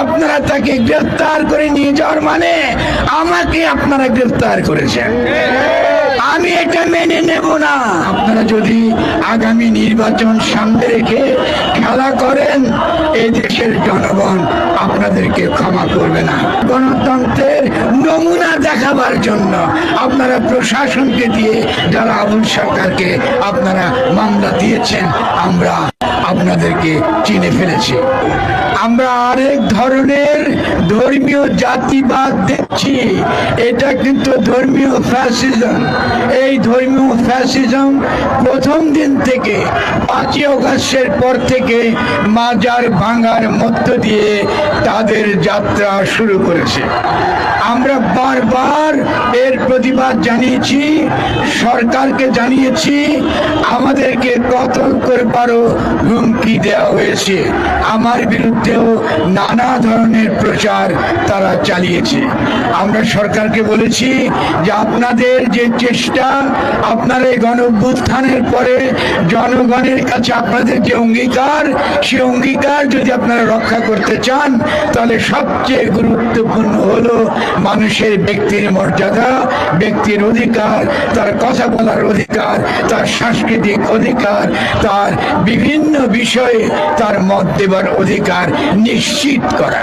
আপনারা তাকে গ্রেফতার করে নিয়ে যাওয়ার মানে আমাকে আপনারা গ্রেফতার করেছেন। আমি এটা মেনে নেব না। আপনারা যদি আগামী নির্বাচন সামনে রেখে খেলা করেন, এই দেশের জনগণ আপনাদেরকে ক্ষমা করবে না। গণতন্ত্রের নমুনা দেখাবার জন্য আপনারা প্রশাসনকে দিয়ে যারা আবুল সরকারকে আপনারা মামলা দিয়েছেন, আমরা আপনাদেরকে চিনে ফেলেছি। আমরা আরেক ধরনের ধর্মীয় জাতিবাদ দেখছি। এটা কিন্তু ধর্মীয় ফ্যাসিজম এই ধর্মীয় ফ্যাসিজম প্রথম দিন থেকে পাঁচই অগাস্টের পর থেকে মাজার ভাঙার মধ্য দিয়ে তাদের যাত্রা শুরু করেছে। আমরা বারবার এর প্রতিবাদ জানিয়েছি, সরকারকে জানিয়েছি আমাদেরকে করবারও হুমকি দেওয়া হয়েছে। আমার বিরুদ্ধেও নানা ধরনের প্রচার তারা চালিয়েছে। আমরা সরকারকে বলেছি যে আপনাদের যে চেষ্টা, আপনার এই গণ পরে জনগণের কাছে আপনাদের যে অঙ্গীকার, সে অঙ্গীকার যদি আপনারা রক্ষা করতে চান, তাহলে সবচেয়ে গুরুত্বপূর্ণ মানুষের ব্যক্তির মর্যাদা, ব্যক্তির অধিকার, তার কথা বলার অধিকার, তার সাংস্কৃতিক অধিকার, তার বিভিন্ন বিষয়ে তার মত দেবার অধিকার নিশ্চিত করা।